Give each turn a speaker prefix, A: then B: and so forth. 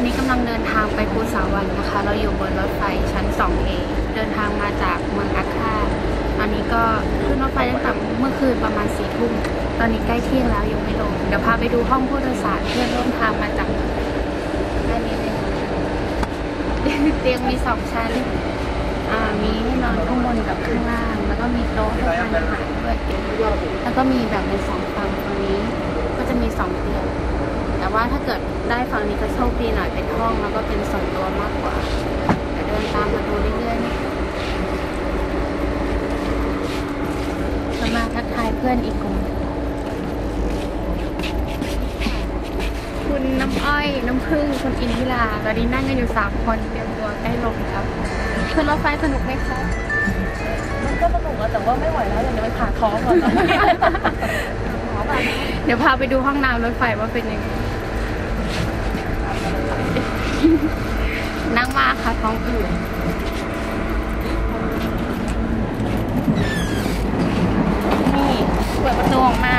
A: อนนี้กำลังเดินทางไปภูสาวันนะคะ เราอยู่บนรถไฟชั้น 2A เดินทางมาจากเมืองอาคาตอนนี้ก็ขึ้นรถไฟตั้งแต่เมื่อคืนประมาณสี่ทุ่ม ตอนนี้ใกล้เที่ยงแล้วยังไม่ลง เดี๋ยวพาไปดูห้องผู้โดยสารเพื่อนร่วมทางมาจากด้านนี้เลยเตียงมีสองชั้น อ่า มีให้นอนข้างบนกับข้างล่าง แล้วก็มีโต๊ะให้ทานอาหารด้วยแล้วก็มีแบบเป็นสองฝั่งตรงนี้ ก็จะมีสองเตียง แต่ว่าถ้าเกิด ได้ฝั่งนี้ก็โชคดีหน่อยเป็นห้องแล้วก็เป็นส่วนตัวมากกว่าเดี๋ยวเดินตามมาดูเรื่อยๆนะจะมาทักทายเพื่อนอีกกลุ่มคุณน้ำอ้อยน้ำผึ้งคุณอินทิราตอนนี้นั่งกันอยู่สามคนเตรียมตัวใกล้ลงครับขึ้นรถไฟสนุกไหมคะ
B: มันก็สนุกอะแต่ว่าไม่ไหวแล้วเดี๋ยวจะไปผ่าท้องก่อนตอนนี้หมอแบบ
A: เดี๋ยวพาไปดูห้องน้ำรถไฟว่าเป็นยังไง องอื่นนี่เปิดประตูออกมา